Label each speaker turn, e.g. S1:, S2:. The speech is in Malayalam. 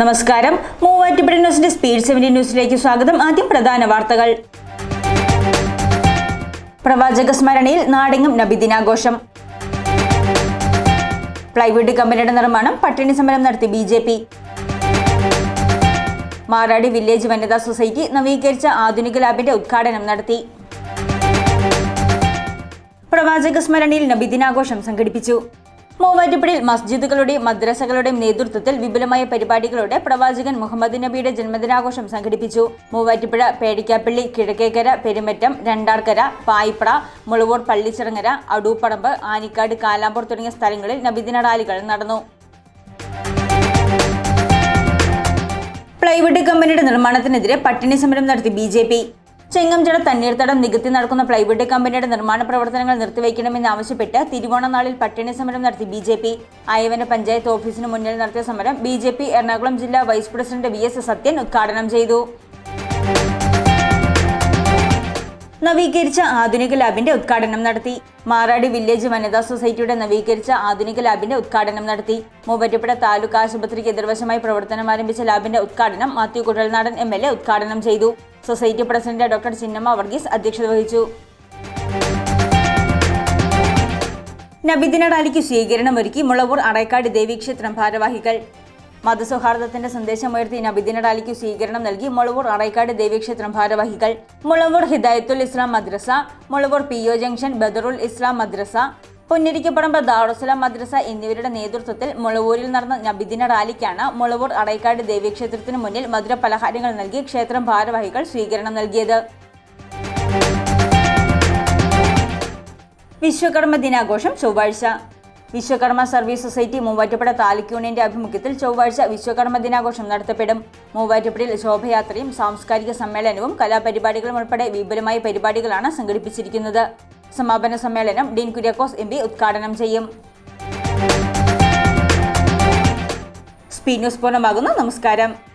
S1: നമസ്കാരം മൂവാറ്റുപുഴ ന്യൂസിന്റെ സ്പീഡ് സെവന്റി ന്യൂസിലേക്ക് സ്വാഗതം ആദ്യം പ്രധാന വാർത്തകൾ പ്രവാചക സ്മരണയിൽ നാടെങ്ങും നബിദിനാഘോഷം പ്ലൈവുഡ് കമ്പനിയുടെ നിർമ്മാണം പട്ടിണി സമരം നടത്തി B J P Maradi village വനിതാ സൊസൈറ്റി നവീകരിച്ച ആധുനിക ലാബിന്റെ ഉദ്ഘാടനം നടത്തി പ്രവാചക സ്മരണയിൽ നബിദിനാഘോഷം സംഘടിപ്പിച്ചു മൂവാറ്റുപുഴയിൽ മസ്ജിദുകളുടെയും മദ്രസകളുടെയും നേതൃത്വത്തിൽ വിപുലമായ പരിപാടികളോടെ പ്രവാചകൻ മുഹമ്മദ് നബിയുടെ ജന്മദിനാഘോഷം സംഘടിപ്പിച്ചു മൂവാറ്റുപുഴ പേടിക്കാപ്പള്ളി കിഴക്കേക്കര പെരുമറ്റം രണ്ടാർക്കര പായിപ്പട മുളവൂർ പള്ളിച്ചിറങ്ങര അടൂപ്പടമ്പ് ആനിക്കാട് കാലാമ്പൂർ തുടങ്ങിയ സ്ഥലങ്ങളിൽ നബിദിന റാലികൾ നടന്നു പ്ലൈവുഡ് കമ്പനിയുടെ നിർമ്മാണത്തിനെതിരെ പട്ടിണി സമരം നടത്തി ബി ചെങ്ങംചിറ തണ്ണീർത്തടം നികത്തി നടക്കുന്ന പ്ലൈവുഡ് കമ്പനിയുടെ നിർമ്മാണ പ്രവർത്തനങ്ങൾ നിർത്തിവെക്കണമെന്നാവശ്യപ്പെട്ട് തിരുവോണനാളിൽ പട്ടിണി സമരം നടത്തി B J P Ayavana panchayat ഓഫീസിന് മുന്നിൽ നടത്തിയ സമരം ബി ജെ പി എറണാകുളം ജില്ലാ vice president V S Sathyan ഉദ്ഘാടനം ചെയ്തു നവീകരിച്ച ആധുനിക ലാബിന്റെ ഉദ്ഘാടനം നടത്തി മാറാടി വില്ലേജ് വനിതാ സൊസൈറ്റിയുടെ നവീകരിച്ച ആധുനിക ലാബിന്റെ ഉദ്ഘാടനം നടത്തി മൂവറ്റുപുഴ താലൂക്ക് ആശുപത്രിക്ക് എതിർവശമായി പ്രവർത്തനം ആരംഭിച്ച ലാബിന്റെ ഉദ്ഘാടനം Mathew Kuzhalnadan M L A ഉദ്ഘാടനം ചെയ്തു society president doctor Chinnamma Varghese അധ്യക്ഷത വഹിച്ചു നബിദിന റാലിക്ക് സ്വീകരണമൊരുക്കി മുളവൂർ അടയ്ക്കാട് ദേവീക്ഷേത്രം ഭാരവാഹികൾ മതസൗഹാർദ്ദത്തിന്റെ സന്ദേശം ഉയർത്തി നബിദിന റാലിക്ക് സ്വീകരണം നൽകി മുളവൂർ അറൈക്കാട് ദേവീക്ഷേത്രം ഭാരവാഹികൾ Mulavoor Hidayathul Islam Madrasa Mulavoor P O junction Badarul Islam Madrasa Ponnirikkapparambu Darussalam Madrasa എന്നിവരുടെ നേതൃത്വത്തിൽ മുളവൂരിൽ നടന്ന നബിദിന റാലിക്കാണ് മുളവൂർ അടൈക്കാട് ദേവീക്ഷേത്രത്തിന് മുന്നിൽ മധുര പലഹാരങ്ങൾ നൽകി ക്ഷേത്രം ഭാരവാഹികൾ സ്വീകരണം നൽകിയത് വിശ്വകർമ്മ ദിനാഘോഷം ചൊവ്വാഴ്ച വിശ്വകർമ്മ സർവീസ് സൊസൈറ്റി മൂവാറ്റുപുഴ താലൂക്ക് യൂണിയന്റെ ആഭിമുഖ്യത്തിൽ ചൊവ്വാഴ്ച വിശ്വകർമ്മ ദിനാഘോഷം നടത്തപ്പെടും മൂവാറ്റുപുഴയിൽ ശോഭയാത്രയും സാംസ്കാരിക സമ്മേളനവും കലാപരിപാടികളും ഉൾപ്പെടെ വിപുലമായ പരിപാടികളാണ് സംഘടിപ്പിച്ചിരിക്കുന്നത് സമാപന സമ്മേളനം ഡീൻ കുര്യാക്കോസ് എം ഉദ്ഘാടനം ചെയ്യും സ്പീഡ് ന്യൂസ് പൂർണ്ണമാകുന്നു നമസ്കാരം